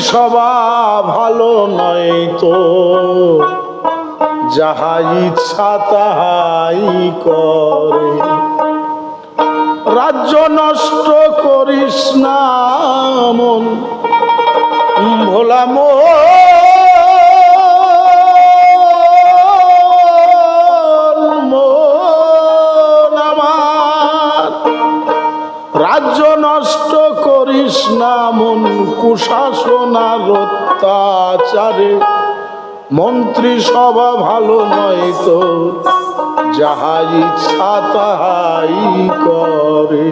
সভা ভালো নয় তো। যাহা ইচ্ছা তাহাই করে। রাজ্য নষ্ট করিস না মন। ভোলা মন না মন কুশাসনার অত্যাচারে মন্ত্রী সভা ভালো নয় তো, যাহা ইচ্ছা তাহাই করে।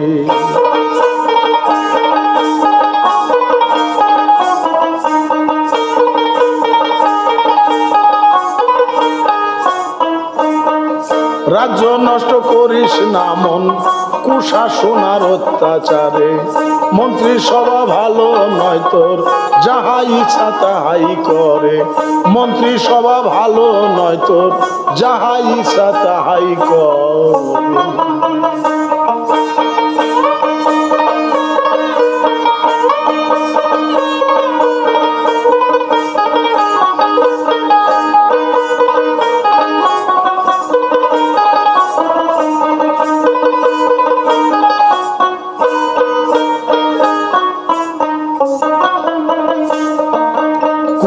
রাজ্য নষ্ট করিস না মন কুশাসনার অত্যাচারে মন্ত্রী সভা ভালো নয় তোর, যাহা ইচ্ছা তাহাই করে। মন্ত্রী সভা ভালো নয় তোর, যাহা ইচ্ছা তাহাই করে।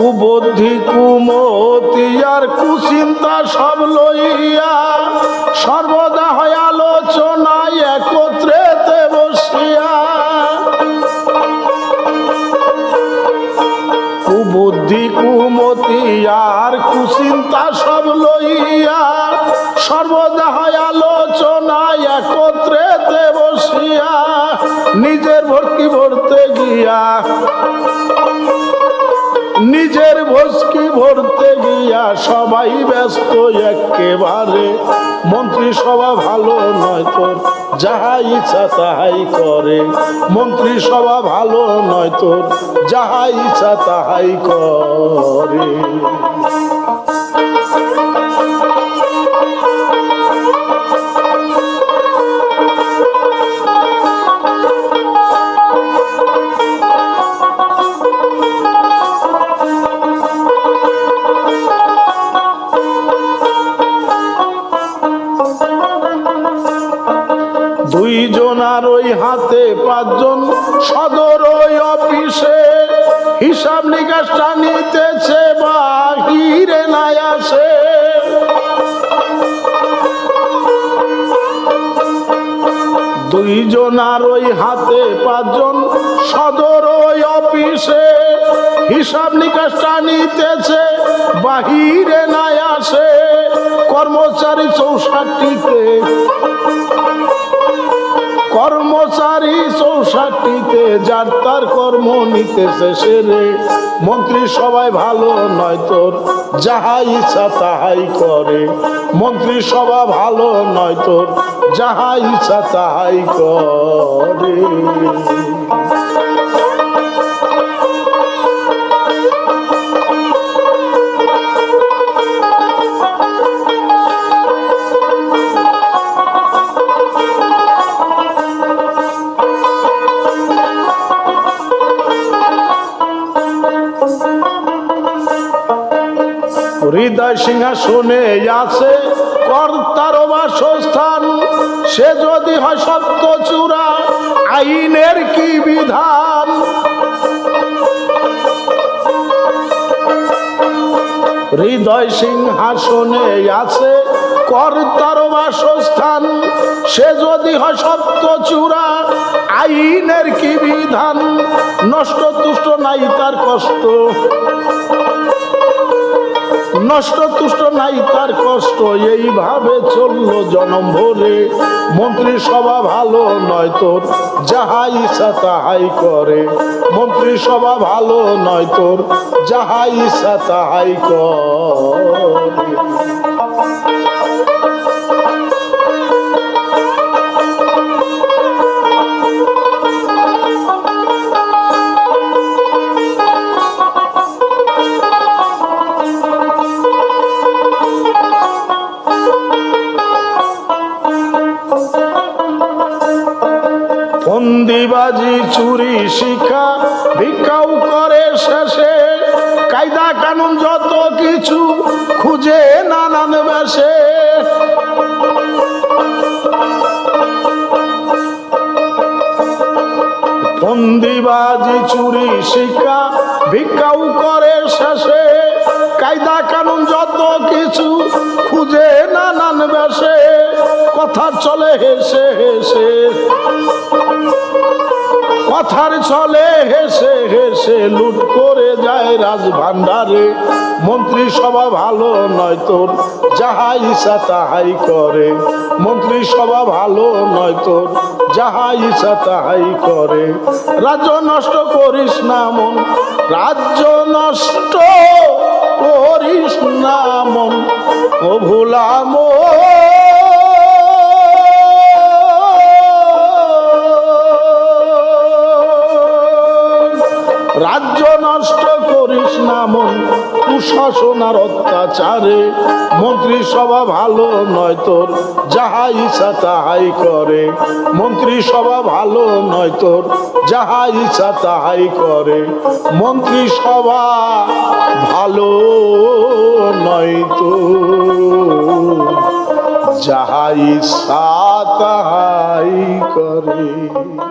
কুবুদ্ধি কুমতি আর কুচিন্তা সব লইয়া সর্বদা হয় আলোচনায় একত্রেতে বসিয়া। কুবুদ্ধি কুমতি আর কুচিন্তা সব লইয়া সর্বদা হয় আলোচনায় একত্রেতে বসিয়া। নিজের ভস্কি ভরতে গিয়া সবাই ব্যস্ত একেবারে। মন্ত্রী সভা ভালো নয় তোর যাহা ইচ্ছা তাহাই করে। মন্ত্রী সভা ভালো নয় তোর যাহা ইচ্ছা তাহাই করে। পাঁচজন সদর অফিসে হিসাব নিকাশটা নিতেছে বাহিরে নাই আসে। দুইজনার ওই হাতে পাঁচজন সদর অফিসে হিসাব নিকাশটা নিতেছে বাহিরে নাই আসে। কর্মচারী চৌষট্টিতে চৌষট্টিতে যার তার কর্ম নিতেছে সেরে মন্ত্রী সবাই ভালো নয় তোর যাহা ইচ্ছা তাহাই করে। মন্ত্রী সভা ভালো নয় তোর যাহা ইচ্ছা তাহাই করে। হৃদয় সিংহাসনে আছে, কর্তার বাসস্থান। সে যদি হয় সত্য চূড়া, আইনের কি বিধান? হৃদয় সিংহাসনে আছে, কর্তার বাসস্থান। সে যদি হয় সত্য চূড়া, আইনের কি বিধান? নষ্ট তুষ্ট নাই তার কষ্ট। নষ্ট তুষ্ট নাই তার কষ্ট, এইভাবে চলল জনম ভরে। মন্ত্রী সভা ভালো নয় তোর যাহা ইচ্ছা তাহাই করে। মন্ত্রী সভা ভালো নয় তোর যাহা ইচ্ছা তাহাই করে। ফন্দিবাজি চুরি শিক্ষা, ভিক্ষাও করে শেষে। কায়দা কানুন যত কিছু খুঁজে নানান বেশে। ফন্দিবাজি চুরি শিক্ষা, ভিক্ষাও করে শেষে। কায়দা কানুন যত কিছু খুঁজে নানান বেশে, কথা চলে হেসে হেসে। কথার চলে হেসে হেসে লুট করে যায় রাজ ভান্ডারে মন্ত্রী সভা ভালো নয় তোর, যাহা ইচ্ছা তাহাই করে। মন্ত্রী সভা ভালো নয় তোর, যাহা ইচ্ছা তাহাই করে। রাজ্য নষ্ট করিস না মন, রাজ্য নষ্ট করিস না মন, ও ভুলাম রাজ্য নষ্ট করিস না মন কুশাসনার অত্যাচারে। মন্ত্রী সভা ভালো নয় তোর যাহা ইচ্ছা তাহাই করে। মন্ত্রী সভা ভালো নয় তোর যাহা ইচ্ছা তাহাই করে। মন্ত্রী সভা ভালো নয় তো। যাহা ইচ্ছা তাহাই করে।